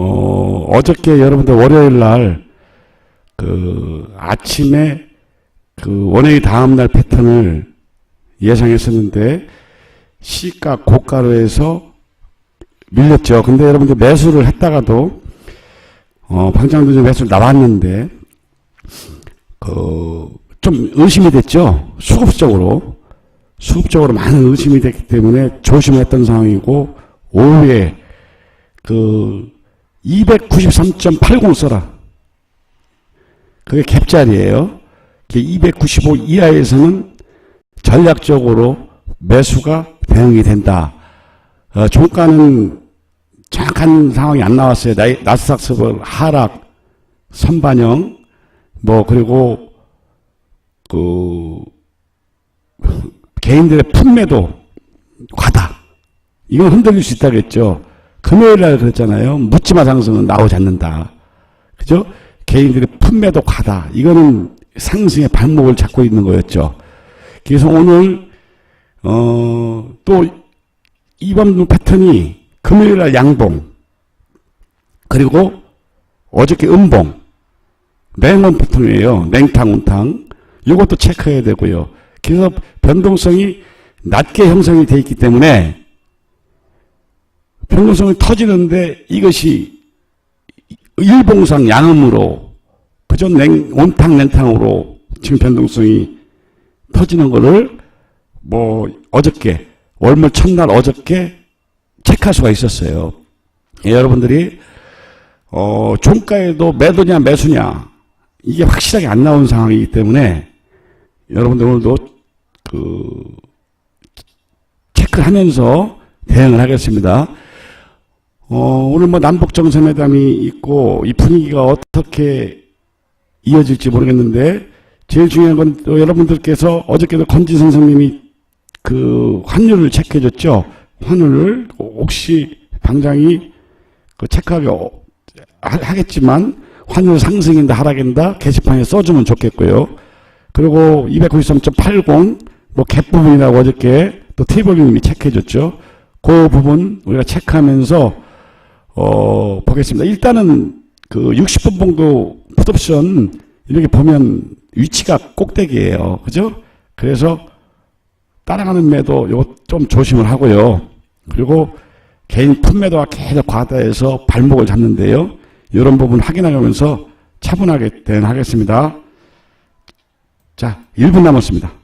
어, 어저께 여러분들 월요일 날, 그, 아침에 그 원웨이 다음날 패턴을 예상했었는데, 시가 고가로에서 밀렸죠. 근데 여러분들 매수를 했다가도, 어, 방장도 좀 매수를 나왔는데, 그, 좀 의심이 됐죠. 수급적으로. 수급적으로 많은 의심이 됐기 때문에 조심했던 상황이고, 오후에 그 293.80 써라. 그게 갭자리예요. 295 이하에서는 전략적으로 매수가 대응이 된다. 어, 종가는 정확한 상황이 안 나왔어요. 나스닥스버 하락, 선반영, 뭐 그리고 그 개인들의 품매도 과다. 이건 흔들릴 수 있다겠죠. 금요일 날 그랬잖아요. 묻지마 상승은 나오지 않는다. 그죠? 개인들의 품매도 과다. 이거는 상승의 발목을 잡고 있는 거였죠. 그래서 오늘, 어, 또, 이번 패턴이 금요일 날 양봉, 그리고 어저께 음봉, 냉온 패턴이에요. 냉탕, 온탕. 이것도 체크해야 되고요. 그래서 변동성이 낮게 형성이 되어 있기 때문에 변 동성이 터지는데 이것이 일봉상 양음으로 그저 냉, 온탕 냉탕으로 지금 변동성이 터지는 거를 뭐 어저께 월물 첫날 어저께 체크할 수가 있었어요. 예, 여러분들이 어, 종가에도 매도냐 매수냐 이게 확실하게 안 나온 상황이기 때문에 여러분들 오늘도 그 체크를 하면서 대응을 하겠습니다. 어, 오늘 뭐 남북 정상회담이 있고 이 분위기가 어떻게 이어질지 모르겠는데 제일 중요한 건 또 여러분들께서 어저께도 건지 선생님이 그 환율을 체크해 줬죠. 환율을 혹시 당장이 그 체크하기 어- 하- 하겠지만 환율 상승인다 하락인다 게시판에 써주면 좋겠고요. 그리고 293.80뭐 갭 부분이라고 어저께 또 테이블님이 체크해 줬죠. 그 부분 우리가 체크하면서 어 보겠습니다. 일단은 그 60분 봉도 풋옵션 이렇게 보면 위치가 꼭대기예요. 그죠? 그래서 따라가는 매도 요거 좀 조심을 하고요. 그리고 개인 품매도가 계속 과다해서 발목을 잡는데요. 이런 부분 확인하면서 차분하게 대응하겠습니다. 자, 1분 남았습니다.